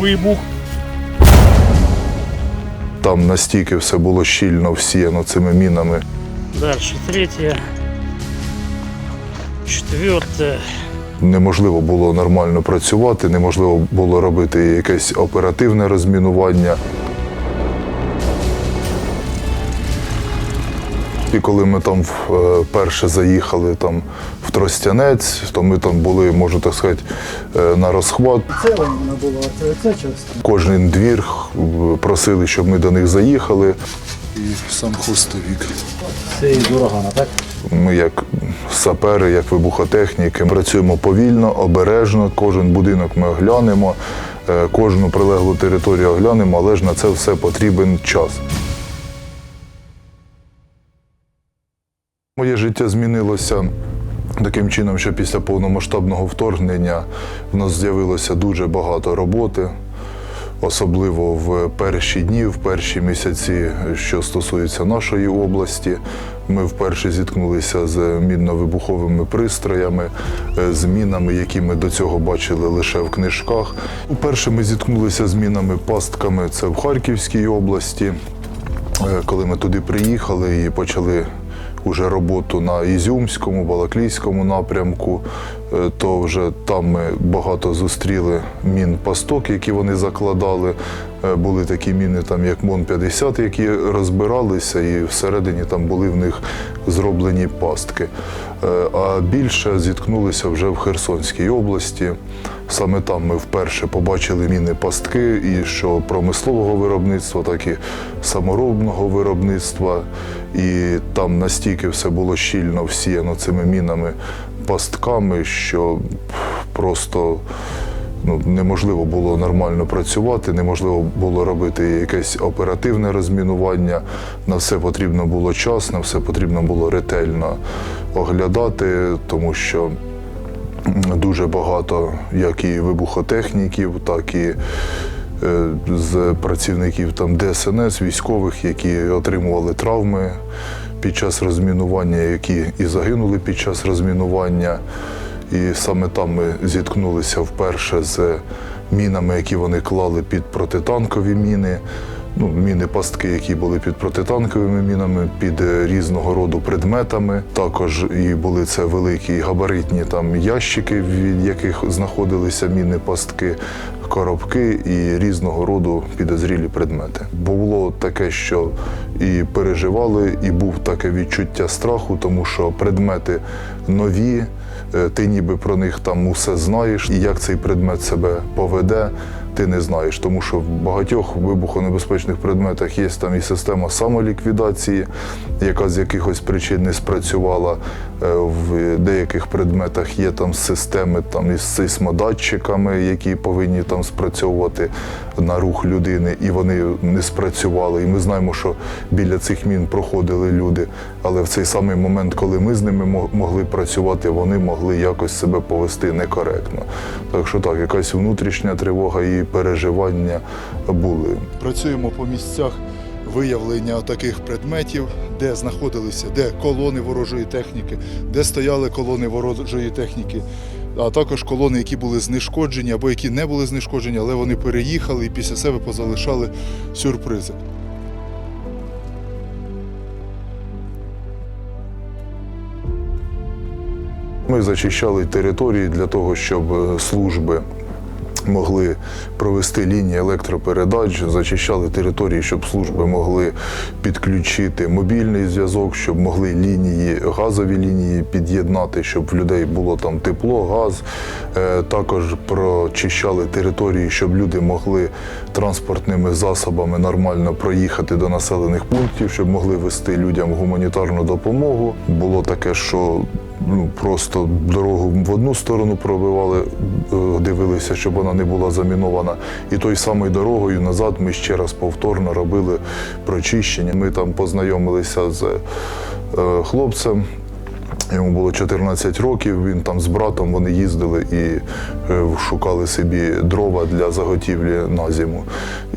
вибух. Там настільки все було щільно всіяно цими мінами. Далі третє, четверте. Неможливо було нормально працювати, неможливо було робити якесь оперативне розмінування. І коли ми там вперше заїхали там, в Тростянець, то ми там були, можна так сказати, е, на розхват. Це вона була, це частина. Кожен двір е, просили, щоб ми до них заїхали. І сам хвостовік. Це із урагана, так? Ми, як сапери, як вибухотехніки, працюємо повільно, обережно. Кожен будинок ми оглянемо, е, кожну прилеглу територію оглянемо, але ж на це все потрібен час. Моє життя змінилося таким чином, що після повномасштабного вторгнення в нас з'явилося дуже багато роботи, особливо в перші дні, в перші місяці, що стосується нашої області. Ми вперше зіткнулися з мінно-вибуховими пристроями, е, з мінами, які ми до цього бачили лише в книжках. Уперше ми зіткнулися з мінами пастками це в Харківській області. Е, Коли ми туди приїхали і почали уже роботу на Ізюмському, Балаклійському напрямку, то вже там ми багато зустріли мін пасток, які вони закладали. Е, Були такі міни, там як МОН-50, які розбиралися, і всередині там були в них зроблені пастки. Е, А більше зіткнулися вже в Херсонській області. Саме там ми вперше побачили міни пастки, і що промислового виробництва, так і саморобного виробництва. І там настільки все було щільно всіяно цими мінами пастками, що просто ну, неможливо було нормально працювати, неможливо було робити якесь оперативне розмінування. На все потрібно було час, на все потрібно було ретельно оглядати, тому що дуже багато як і вибухотехніків, так і е, з працівників там ДСНС, військових, які отримували травми під час розмінування, які і загинули під час розмінування. І саме там ми зіткнулися вперше з мінами, які вони клали під протитанкові міни. Ну, міни пастки, які були під протитанковими мінами, під е, різного роду предметами. Також і були це великі габаритні там ящики, від яких знаходилися міни пастки, коробки і різного роду підозрілі предмети. Було таке, що і переживали, і був таке відчуття страху, тому що предмети нові. е, Ти ніби про них там усе знаєш, і як цей предмет себе поведе, ти не знаєш, тому що в багатьох вибухонебезпечних предметах є там і система самоліквідації, яка з якихось причин не спрацювала. Е, В деяких предметах є там системи там із сейсмодатчиками, які повинні там спрацьовувати на рух людини, і вони не спрацювали. І ми знаємо, що біля цих мін проходили люди. Але в цей самий момент, коли ми з ними могли працювати, вони могли якось себе повести некоректно. Так що так, якась внутрішня тривога і переживання були. Працюємо по місцях виявлення таких предметів, де знаходилися, де колони ворожої техніки, де стояли колони ворожої техніки, а також колони, які були знешкоджені або які не були знешкоджені, але вони переїхали і після себе позалишали сюрпризи. Ми зачищали території для того, щоб е, служби могли провести лінії електропередач, зачищали території, щоб служби могли підключити мобільний зв'язок, щоб могли лінії, газові лінії під'єднати, щоб в людей було там тепло, газ. Е, Також прочищали території, щоб люди могли транспортними засобами нормально проїхати до населених пунктів, щоб могли вести людям гуманітарну допомогу. Було таке, що ну, просто дорогу в одну сторону пробивали, е, дивилися, щоб вона не була замінована. І той самою дорогою назад ми ще раз повторно робили прочищення. Ми там познайомилися з е, хлопцем. Йому було 14 років, він там з братом вони їздили і е, шукали собі дрова для заготівлі на зиму.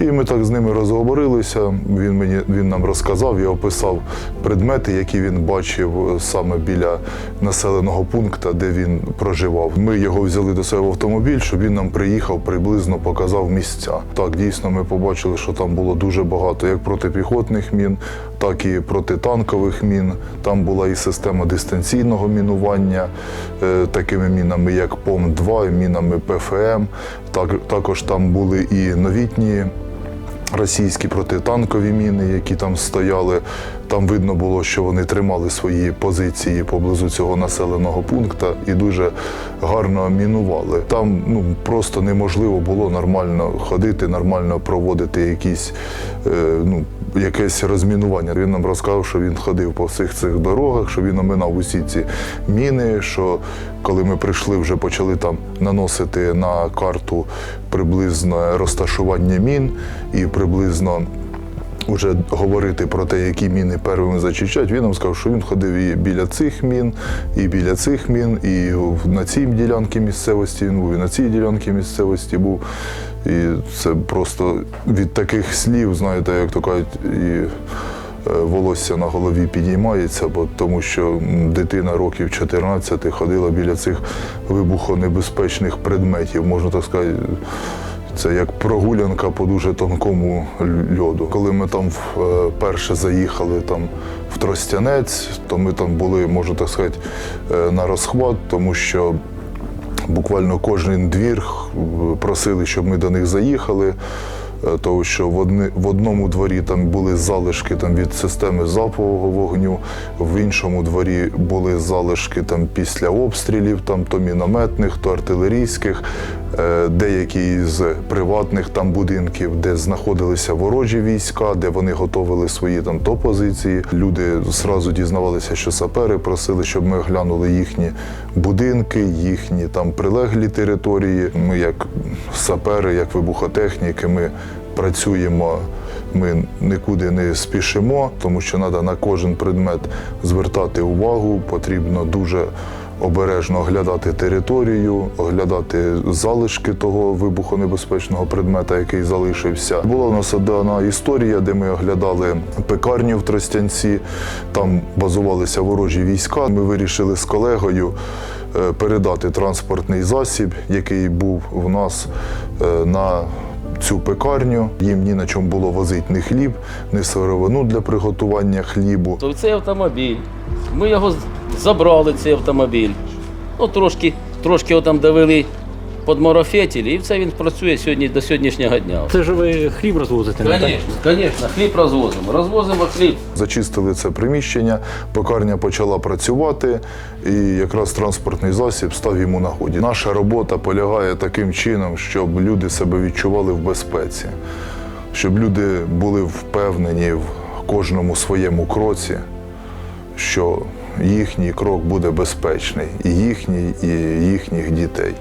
І ми так з ними розговорилися. Він, мені, він нам розказав, я описав предмети, які він бачив саме біля населеного пункту, де він проживав. Ми його взяли до себе в автомобіль, щоб він нам приїхав, приблизно показав місця. Так, дійсно, ми побачили, що там було дуже багато як протипіхотних мін, так і протитанкових мін. Там була і система дистанційного мінування е, такими мінами, як ПОМ-2, і мінами ПФМ. Так, також там були і новітні російські протитанкові міни, які там стояли. Там видно було, що вони тримали свої позиції поблизу цього населеного пункту і дуже гарно мінували. Там ну просто неможливо було нормально ходити, нормально проводити якісь е, ну. Якесь розмінування. Він нам розказав, що він ходив по всіх цих дорогах, що він оминав усі ці міни. Що коли ми прийшли, вже почали там наносити на карту приблизно розташування мін і приблизно вже говорити про те, які міни первими зачищать, він нам сказав, що він ходив і біля цих мін, і біля цих мін, і на цій ділянці місцевості він був, і на цій ділянці місцевості був. І це просто від таких слів, знаєте, як то кажуть, і е, волосся на голові підіймається, бо тому що дитина років 14 ходила біля цих вибухонебезпечних предметів, можна так сказати. Це як прогулянка по дуже тонкому льоду. Коли ми там вперше заїхали там в Тростянець, то ми там були, можна так сказати, е, на розхват, тому що буквально кожен двір е, просили, щоб ми до них заїхали. е, Тому що в, одни, в одному дворі там були залишки там, від системи залпового вогню, в іншому дворі були залишки там, після обстрілів, там, то мінометних, то артилерійських, Е, деякі з приватних там будинків, де знаходилися ворожі війська, де вони готували свої там то позиції. Люди зразу дізнавалися, що сапери просили, щоб ми оглянули їхні будинки, їхні там прилеглі території. Ми, як сапери, як вибухотехніки, ми працюємо. Ми нікуди не спішимо, тому що треба на кожен предмет звертати увагу. Потрібно дуже обережно оглядати територію, оглядати залишки того вибухонебезпечного предмета, який залишився. Була у нас одна історія, де ми оглядали пекарню в Тростянці. Там базувалися ворожі війська. Ми вирішили з колегою е, передати транспортний засіб, який був в нас е, на цю пекарню. Їм ні на чому було возити ні хліб, ні сировину для приготування хлібу. Цей автомобіль. Ми його забрали, цей автомобіль. Ну, трошки, трошки його там довели під марафетілі, і це він працює сьогодні до сьогоднішнього дня. Це ж ви хліб розвозите. Звісно, звісно, хліб розвозимо. Розвозимо хліб. Зачистили це приміщення, пекарня почала працювати, і якраз транспортний засіб став йому нагоді. Наша робота полягає таким чином, щоб люди себе відчували в безпеці, щоб люди були впевнені в кожному своєму кроці, що їхній крок буде безпечний, і їхній, і їхніх дітей.